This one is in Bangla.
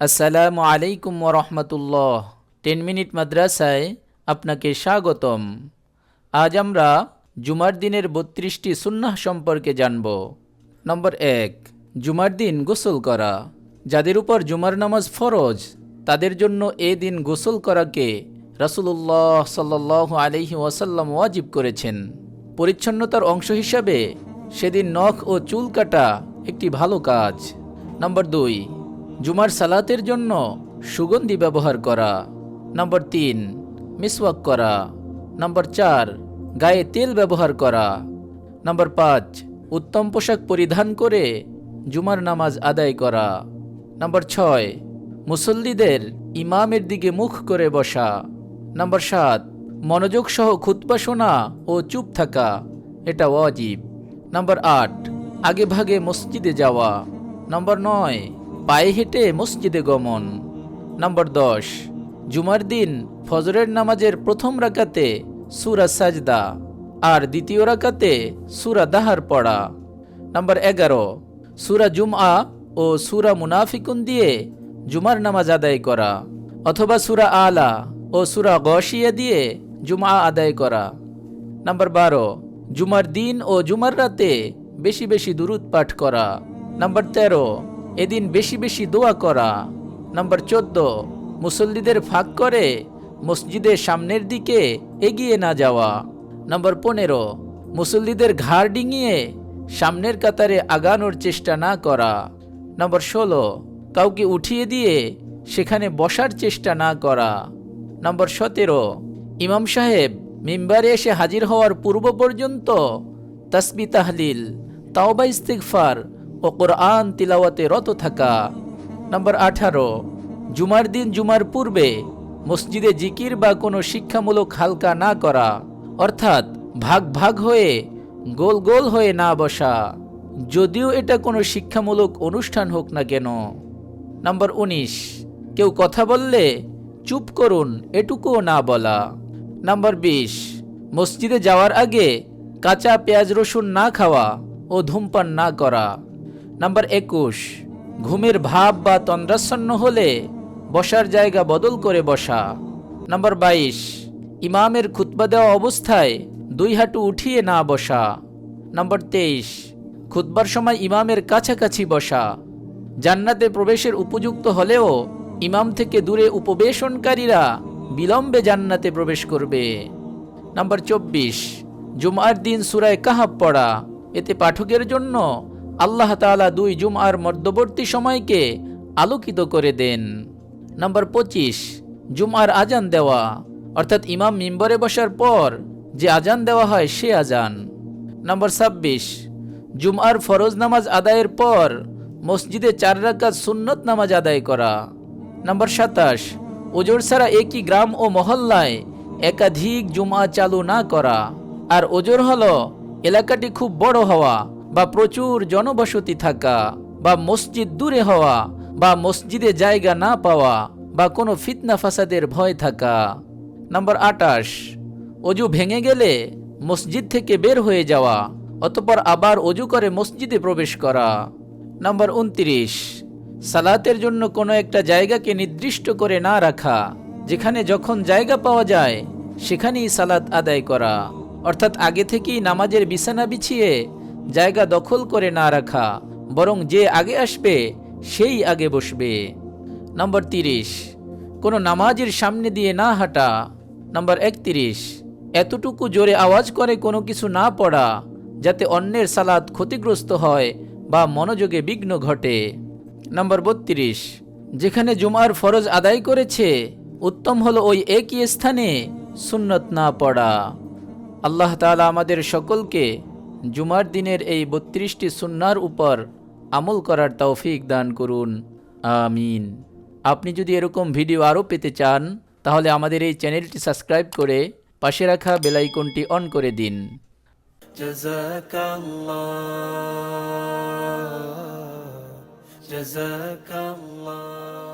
আসসালামু আলাইকুম রহমতুল্লাহ। টেন মিনিট মাদ্রাসায় আপনাকে স্বাগতম। আজ আমরা জুমার দিনের বত্রিশটি সুন্নাহ সম্পর্কে জানব। নম্বর এক, জুমার দিন গোসল করা। যাদের উপর জুমার নামাজ ফরজ, তাদের জন্য এ দিন গোসল করাকে রাসুলুল্লাহ সাল্লাহ আলহি ওয়াসাল্লাম ওয়াজিব করেছেন। পরিচ্ছন্নতার অংশ হিসাবে সেদিন নখ ও চুল কাটা একটি ভালো কাজ। নম্বর দুই জুমার সালাতের জন্য সুগন্ধি ব্যবহার করা। নম্বর তিন, মিসওয়াক করা। নম্বর চার, গায়ে তেল ব্যবহার করা। নম্বর পাঁচ, উত্তম পোশাক পরিধান করে জুমার নামাজ আদায় করা। নম্বর ছয়, মুসল্লিদের ইমামের দিকে মুখ করে বসা। নম্বর সাত, মনোযোগ সহ খুতবা শোনা ও চুপ থাকা, এটা ওয়াজিব। নম্বর আট, আগে ভাগে মসজিদে যাওয়া। নম্বর নয় পায়ে হেঁটে মসজিদে গমন। নম্বর দশ, জুমার দিন ফজরের নামাজের প্রথম রাকাতে সুরা সাজদা আর দ্বিতীয় রাকাতে সুরা দাহার পড়া। নম্বর এগারো, সুরা জুমআ ও সুরা মুনাফিকুন দিয়ে জুমার নামাজ আদায় করা অথবা সুরা আলা ও সুরা গশিয়া দিয়ে জুমা আদায় করা। নাম্বার বারো, জুমার দিন ও জুমার রাতে বেশি বেশি দুরুদ পাঠ করা। নাম্বার তেরো এদিন বেশি বেশি দোয়া করা। নাম্বার চোদ্দ, মুসল্লিদের ফাঁক করে মসজিদের সামনের দিকে এগিয়ে না যাওয়া। নাম্বার পনেরো, মুসল্লিদের ঘাড় ডিঙিয়ে সামনের কাতারে আগানোর চেষ্টা না করা। নাম্বার ষোলো, কাউকে উঠিয়ে দিয়ে সেখানে বসার চেষ্টা না করা। নম্বর সতেরো, ইমাম সাহেব মিম্বারে এসে হাজির হওয়ার পূর্ব পর্যন্ত তাসবি তাহলিল, তাওবা ইস্তিগফার ও কোরআন তিলাওয়াতে রত থাকা। নম্বর আঠারো, জুমার দিন জুমার পূর্বে মসজিদে জিকির বা কোনো শিক্ষামূলক হালকা না করা, অর্থাৎ ভাগ ভাগ হয়ে গোল গোল হয়ে না বসা, যদিও এটা কোনো শিক্ষামূলক অনুষ্ঠান হোক না কেন। নাম্বার উনিশ, কেউ কথা বললে চুপ করুন, এটুকুও না বলা। নাম্বার বিশ, মসজিদে যাওয়ার আগে কাঁচা পেঁয়াজ রসুন না খাওয়া ও ধূমপান না করা। নাম্বার একুশ, ঘুমের ভাব বা তন্দ্রাচ্ছন্ন হলে বসার জায়গা বদল করে বসা। নাম্বার বাইশ, ইমামের খুতবা দেওয়া অবস্থায় দুই হাঁটু উঠিয়ে না বসা। নাম্বার তেইশ, খুতবার সময় ইমামের কাছাকাছি বসা। জান্নাতে প্রবেশের উপযুক্ত হলেও ইমাম থেকে দূরে উপবেশনকারীরা বিলম্বে জান্নাতে প্রবেশ করবে। নাম্বার চব্বিশ জুমার দিন সুরায় কাহাব পড়া, এতে পাঠকের জন্য আল্লাহ তাআলা দুই জুমার মধ্যবর্তী সময়কে আলোকিত করে দেন। নাম্বার পঁচিশ, জুমার আজান দেওয়া। অর্থাৎ ইমাম মিম্বরে বসার পর যে আজান দেওয়া হয় সে আজান। নাম্বার ছাব্বিশ, জুমার ফরজ নামাজ আদায়ের পর মসজিদে চার রাকাত সুন্নত নামাজ আদায় করা। নাম্বার সাতাশ, ওজোর ছাড়া একই গ্রাম ও মহল্লায় একাধিক জুমা চালু না করা। আর ওজোর হলো এলাকাটি খুব বড় হওয়া। বা প্রচুর জনবসতি থাকা, বা মসজিদ দূরে হওয়া, বা মসজিদে জায়গা না পাওয়া, বা কোনো ফিতনা ফাসাদের ভয় থাকা। নাম্বার আটাশ, অজু ভেঙে গেলে মসজিদ থেকে বের হয়ে যাওয়া, অতপর আবার অজু করে মসজিদে প্রবেশ করা। নাম্বার উনত্রিশ, সালাতের জন্য কোনো একটা জায়গাকে নির্দিষ্ট করে না রাখা, যেখানে যখন জায়গা পাওয়া যায়, সেখানেই সালাত আদায় করা। অর্থাৎ আগে থেকেই নামাজের বিছানা বিছিয়ে জায়গা দখল করে না রাখা, বরং যে আগে আসবে, সেই আগে বসবে। নম্বর তিরিশ, কোনো নামাজের সামনে দিয়ে না হাঁটা। নম্বর একত্রিশ, এতটুকু জোরে আওয়াজ করে কোনো কিছু না পড়া, যাতে অন্যের সালাদ ক্ষতিগ্রস্ত হয় বা মনোযোগে বিঘ্ন ঘটে। নম্বর বত্রিশ, যেখানে জুমার ফরজ আদায় করেছে, উত্তম হলো ওই একই স্থানে সুন্নত না পড়া। আল্লাহ তাআলা আমাদের সকলকে জুমার দিনের এই বত্রিশটি সুন্নার উপর আমল করার তৌফিক দান করুন আমিন আপনি যদি এরকম ভিডিও আরও পেতে চান তাহলে আমাদের এই চ্যানেলটি সাবস্ক্রাইব করে পাশে রাখা বেলাইকনটি অন করে দিন جزاك الله جزاك الله